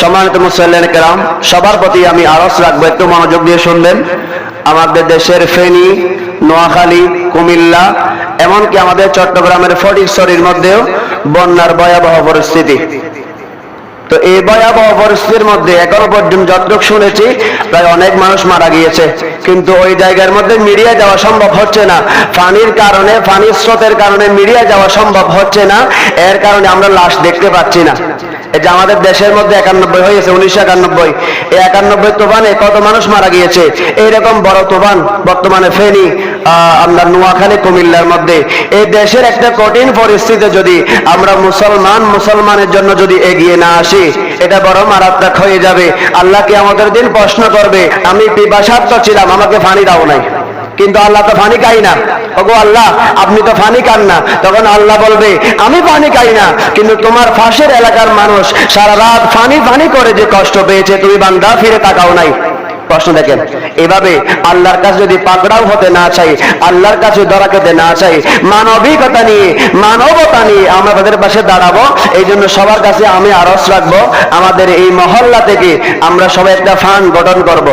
সম্মানিত মুসল্লেন কেরাম, সবার প্রতি আমি আরস রাখব, একটু মনোযোগ দিয়ে শুনবেন। আমাদের দেশের ফেনী, নোয়াখালী, কুমিল্লা, এমনকি আমাদের চট্টগ্রামের ফটিকছড়ির মধ্যেও বন্যার ভয়াবহ পরিস্থিতি। তো এই ভয়াবহ পরিস্থিতির মধ্যে এখনও পর্যন্ত যতটুকু শুনেছি, প্রায় অনেক মানুষ মারা গিয়েছে। কিন্তু ওই জায়গার মধ্যে মিডিয়া যাওয়া সম্ভব হচ্ছে না। পানির কারণে পানির স্রোতের কারণে মিডিয়া যাওয়া সম্ভব হচ্ছে না। এর কারণে আমরা লাশ দেখতে পাচ্ছি না। এই যে আমাদের দেশের মধ্যে একানব্বই হয়েছে, উনিশশো একানব্বই। এই একানব্বই তোফানে কত মানুষ মারা গিয়েছে? এইরকম বড় তোফান বর্তমানে ফেনি। আমরা নোয়াখালী, কুমিল্লার মধ্যে। এই দেশের একটা কঠিন পরিস্থিতি যদি আমরা মুসলমান, মুসলমানের জন্য যদি এগিয়ে না আসি, এটা বড় মারাত্মক হয়ে যাবে। আল্লাহ কি আমাদের দিন প্রশ্ন করবে, আমি পিপাসার্থ ছিলাম, আমাকে ফানি দাও নাই। কিন্তু আল্লাহ তো ফানি খাই না। ওগো আল্লাহ, আপনি তো ফানি খান না। তখন আল্লাহ বলবে, আমি পানি খাই না, কিন্তু তোমার ফাঁসের এলাকার মানুষ সারা রাত ফানি ফানি করে যে কষ্ট পেয়েছে, তুমি বান্দা ফিরে তাকাও নাই। প্রশ্ন দেখেন, এভাবে আল্লাহর কাছে যদি পাকড়াও হতে না চাই, আল্লাহর কাছে ধরা খেতে না চাই, মানবিকতা নিয়ে, মানবতা নিয়ে আমরা তাদের পাশে দাঁড়াবো এই জন্য সবার কাছে আমি আরস রাখব, আমাদের এই মহল্লা থেকে আমরা সবাই একটা ফান্ড গঠন করব।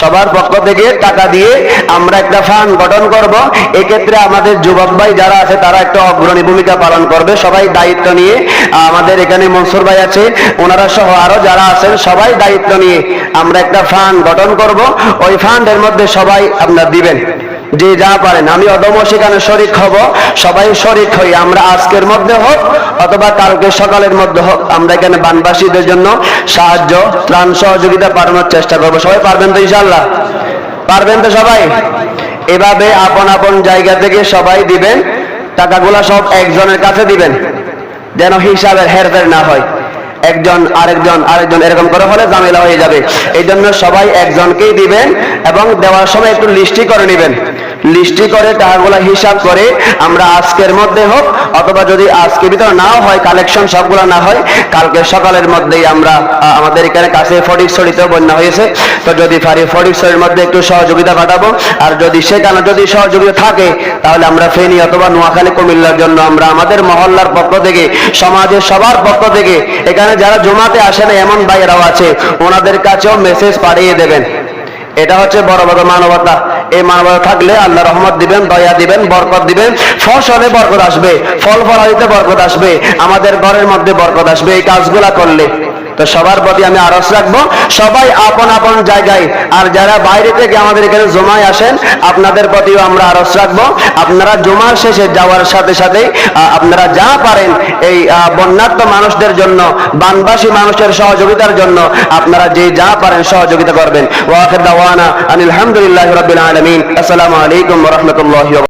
সবার পক্ষ থেকে টাকা দিয়ে আমরা একটা ফান্ড গঠন করব। এক্ষেত্রে আমাদের যুবক ভাই যারা আছে, তারা একটা অগ্রণী ভূমিকা পালন করবে। সবাই দায়িত্ব নিয়ে, আমাদের এখানে মনসুর ভাই আছে, ওনারা সহ আরও যারা আছেন, সবাই দায়িত্ব নিয়ে আমরা একটা ফান্ড গঠন করব। ওই ফান্ডের মধ্যে সবাই আপনার দিবেন। যে যা পারেন। আমি অদম সেখানে শরিক হব। সবাই শরিক হই। আমরা আজকের মধ্যে হোক অথবা কালকে সকালের মধ্যে হোক, আমরা এখানে বানবাসীদের জন্য সাহায্য, ত্রাণ সহযোগিতা পাঠানোর চেষ্টা করব। সবাই পারবেন তো ইনশাল্লাহ পারবেন তো সবাই? এভাবে আপন আপন জায়গা থেকে সবাই দিবেন। টাকাগুলা সব একজনের কাছে দিবেন। যেন হিসাবের হেরফের না হয়। একজন, আরেকজন আরেকজন এরকম করে হলে ঝামেলা হয়ে যাবে। এই জন্য সবাই একজনকেই দিবেন এবং দেওয়ার সময় একটু লিস্টই করে নেবেন। লিস্টি করে টাকাগুলা হিসাব করে আমরা আজকের মধ্যে হোক, অথবা যদি আজকে ভিতরে নাও হয় কালেকশন সবগুলো না হয়, কালকে সকালের মধ্যেই আমরা আমাদের এখানে কাছে ফটিকছড়িতেও বন্যা হয়েছে। তো যদি পারি ফটিকছড়ির মধ্যে একটু সহযোগিতা পাঠাবো, আর যদি সেখানে যদি সহযোগিতা থাকে, তাহলে আমরা ফেনী অথবা নোয়াখালী, কুমিল্লার জন্য আমরা আমাদের মহল্লার পক্ষ থেকে, সমাজের সবার পক্ষ থেকে, এখানে যারা জমাতে আসে না, এমন ভাইয়েরাও আছে, ওনাদের কাছেও মেসেজ পাঠিয়ে দেবেন। এটা হচ্ছে বড় বড় মানবতা। এই মানবতা থাকলে আল্লাহ রহমত দিবেন, দয়া দিবেন, বরকত দিবেন। ফসলে বরকত আসবে ফল ফলাদিতে বরকত আসবে, আমাদের ঘরের মধ্যে বরকত আসবে। এই কাজগুলা করলে তো সবার প্রতি আমি আরস রাখব। সবাই আপন আপন জায়গায়, আর যারা বাইরে থেকে আমাদের এখানে জমায় আসেন, আপনাদের প্রতিও আমরা আরস রাখব। আপনারা জমার শেষে যাওয়ার সাথে সাথে আপনারা যা পারেন এই বন্যার্থ মানুষদের জন্য, বানবাসী মানুষের সহযোগিতার জন্য, আপনারা যে যা পারেন সহযোগিতা করবেন। ওয়াখির দাওয়ানা আনিল হামদুলিল্লাহি রাব্বিল আলামিন। আসসালামু আলাইকুম রাহমাতুল্লাহি